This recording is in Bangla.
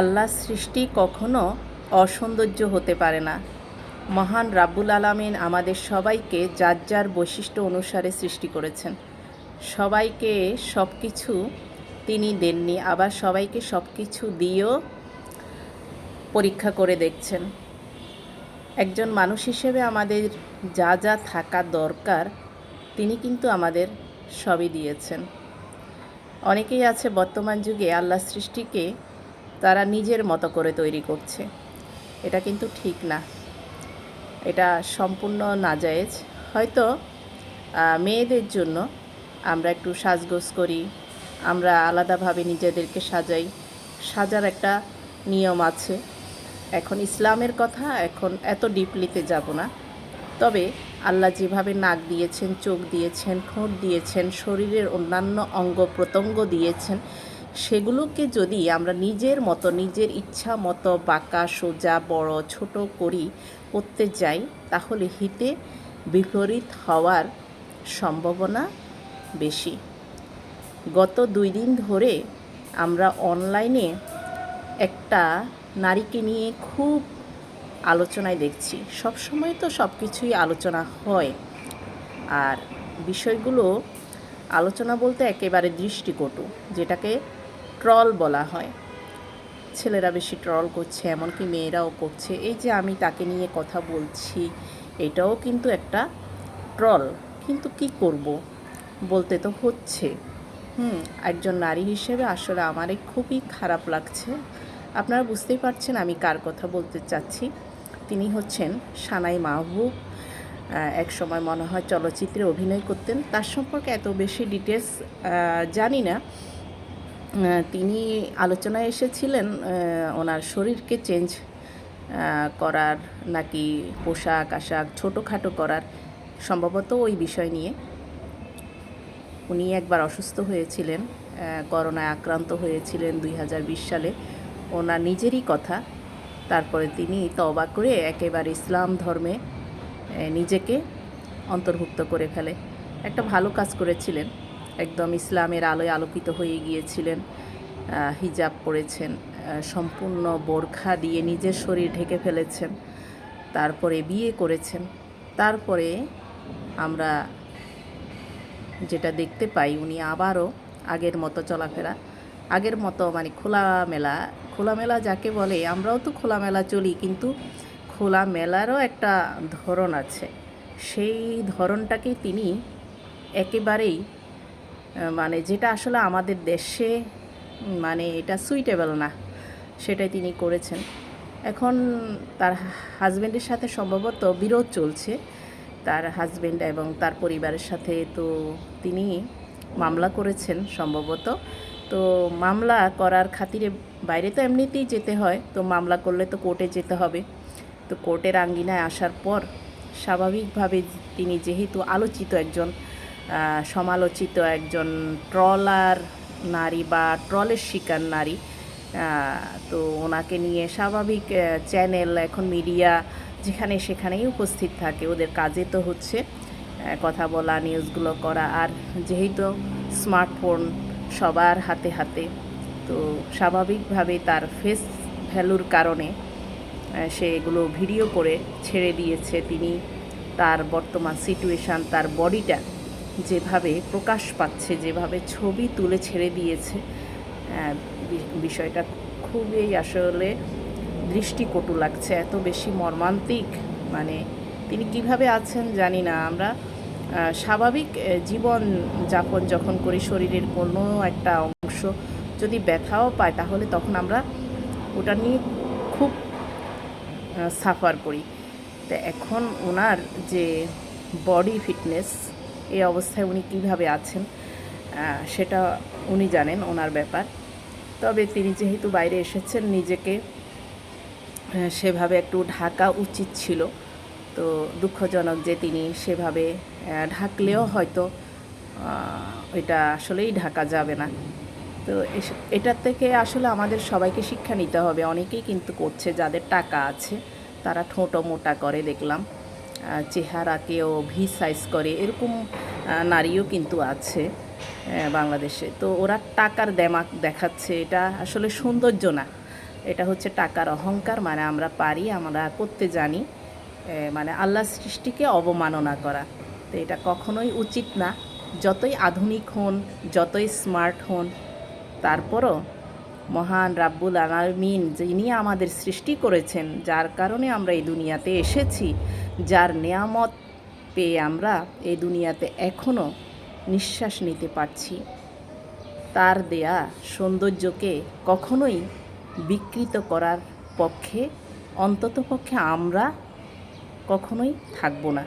আল্লাহ সৃষ্টি কখনো অসৌন্দর্য হতে পারে না। মহান রাব্বুল আলামিন আমাদের সবাইকে যার যার বৈশিষ্ট্য অনুসারে সৃষ্টি করেছেন। সবাইকে সব কিছু তিনি দেননি, আবার সবাইকে সব কিছু দিয়েও পরীক্ষা করে দেখছেন। একজন মানুষ হিসেবে আমাদের যা যা থাকা দরকার, তিনি কিন্তু আমাদের সবই দিয়েছেন। অনেকেই আছে বর্তমান যুগে আল্লাহ সৃষ্টিকে তারা নিজের মতো করে তৈরি করছে। এটা কিন্তু ঠিক না। এটা সম্পূর্ণ না নাজায়েজ। হয়তো মেয়েদের জন্য আমরা একটু সাজগোজ করি, আমরা আলাদাভাবে নিজেদেরকে সাজাই। সাজার একটা নিয়ম আছে। এখন ইসলামের কথা, এখন এত ডিপলিতে যাব না। তবে আল্লাহ যেভাবে নাক দিয়েছেন, চোখ দিয়েছেন, ঠোঁট দিয়েছেন, শরীরের অন্যান্য অঙ্গ প্রত্যঙ্গ দিয়েছেন সেগুলোকে যদি আমরা নিজের মতো, নিজের ইচ্ছা মতো বাঁকা, সোজা, বড়, ছোট করি, করতে যাই, তাহলে হিতে বিপরীত হওয়ার সম্ভাবনা বেশি। গত দুই দিন ধরে আমরা অনলাইনে একটা নারীকে নিয়ে খুব আলোচনায় দেখছি। সব সময় তো সব কিছুই আলোচনা হয়। আর বিষয়গুলো আলোচনা বলতে একেবারে দৃষ্টিকটু, যেটাকে ট্রল বলা হয়। ছেলেরা বেশি ট্রল করছে, এমনকি মেয়েরাও করছে। এই যে আমি তাকে নিয়ে কথা বলছি, এটাও কিন্তু একটা ট্রল। কিন্তু কি করব? বলতে তো হচ্ছে। হুম, একজন নারী হিসেবে আসলে আমারই খুবই খারাপ লাগছে। আপনারা বুঝতেই পারছেন আমি কার কথা বলতে চাচ্ছি। তিনি হচ্ছেন সানাই মাহবুব। এক সময় মনে হয় চলচ্চিত্রে অভিনয় করতেন। তার সম্পর্কে এত বেশি ডিটেলস জানি না। তিনি আলোচনায় এসেছিলেন ওনার শরীরকে চেঞ্জ করার নাকি পোশাক, আশাক, ছোটোখাটো করার, সম্ভবত ওই বিষয় নিয়ে। উনি একবার অসুস্থ হয়েছিলেন করোনায় আক্রান্ত হয়েছিলেন দুই হাজার বিশ সালে। ওনার নিজেরই কথা, তারপরে তিনি তবা করে একেবারে ইসলাম ধর্মে নিজেকে অন্তর্ভুক্ত করে ফেলে। একটা ভালো কাজ করেছিলেন। একদম ইসলামের আলোয় আলোকিত হয়ে গিয়েছিলেন হিজাব পরেছেন সম্পূর্ণ বোরখা দিয়ে নিজের শরীর ঢেকে ফেলেছেন, তারপরে বিয়ে করেছেন। তারপরে আমরা যেটা দেখতে পাই, উনি আবারও আগের মতো চলাফেরা, আগের মতো মানে খোলামেলা খোলামেলা যাকে বলে, আমরাও তো খোলামেলা চলি, কিন্তু খোলা মেলারও একটা ধরন আছে। সেই ধরনটাকে তিনি একেবারেই মানে যেটা আসলে আমাদের দেশে মানে এটা সুইটেবল না, সেটাই তিনি করেছেন। এখন তার হাজব্যান্ডের সাথে সম্ভবত বিরোধ চলছে। তার হাজব্যান্ড এবং তার পরিবারের সাথে তো তিনি মামলা করেছেন সম্ভবত। তো মামলা করার খাতিরে বাইরে তো এমনিতেই যেতে হয়, তো মামলা করলে তো কোর্টে যেতে হবে। তো কোর্টের আঙ্গিনায় আসার পর স্বাভাবিকভাবে তিনি যেহেতু আলোচিত একজন সমালোচিত একজন ট্রলার নারী বা ট্রলের শিকার নারী। তো ওনাকে নিয়ে স্বাভাবিক চ্যানেল, এখন মিডিয়া যেখানে সেখানেই উপস্থিত থাকে। ওদের কাজে তো হচ্ছে কথা বলা, নিউজগুলো করা। আর যেহেতু স্মার্টফোন সবার হাতে হাতে, তো স্বাভাবিকভাবে তার ফেস ভ্যালুর কারণে সে এগুলো ভিডিও করে ছেড়ে দিয়েছে। তিনি তার বর্তমান সিচুয়েশান তার বডিটা যেভাবে প্রকাশ পাচ্ছে, যেভাবে ছবি তুলে ছেড়ে দিয়েছে বিষয়টা খুবই আসলে দৃষ্টিকটু লাগছে। এত বেশি মর্মান্তিক মানে তিনি কীভাবে আছেন জানি না। আমরা স্বাভাবিক জীবন যাপন যখন করি, শরীরের কোনো একটা অংশ যদি ব্যথাও পায়, তাহলে তখন আমরা ওটা নিয়ে খুব সাফার করি। তো এখন ওনার যে বডি ফিটনেস এই অবস্থায় উনি কীভাবে আছেন সেটা উনি জানেন ওনার ব্যাপার। তবে তিনি যেহেতু বাইরে এসেছেন নিজেকে সেভাবে একটু ঢাকা উচিত ছিল। তো দুঃখজনক যে তিনি সেভাবে ঢাকলেও হয়তো এটা আসলেই ঢাকা যাবে না। তো এস- এটার থেকে আসলে আমাদের সবাইকে শিক্ষা নিতে হবে। অনেকেই কিন্তু করছে যাদের টাকা আছে তারা ঠোঁটো মোটা করে দেখলাম। চেহারাকেও ভি সাইজ করে, এরকম নারীও কিন্তু আছে বাংলাদেশে। তো ওরা টাকার দেমাক দেখাচ্ছে, এটা আসলে সৌন্দর্য না। এটা হচ্ছে টাকার অহংকার মানে আমরা পারি, আমরা করতে জানি মানে আল্লাহ সৃষ্টিকে অবমাননা করা। তো এটা কখনোই উচিত না। যতই আধুনিক হন, যতই স্মার্ট হন, তারপরও মহান রাব্বুল আলামিন যিনি আমাদের সৃষ্টি করেছেন, যার কারণে আমরা এই দুনিয়াতে এসেছি, যার নেয়ামত পেয়ে আমরা এই দুনিয়াতে এখনও নিঃশ্বাস নিতে পারছি। তার দেয়া সৌন্দর্যকে কখনোই বিকৃত করার পক্ষে, অন্ততপক্ষে আমরা কখনোই থাকব না।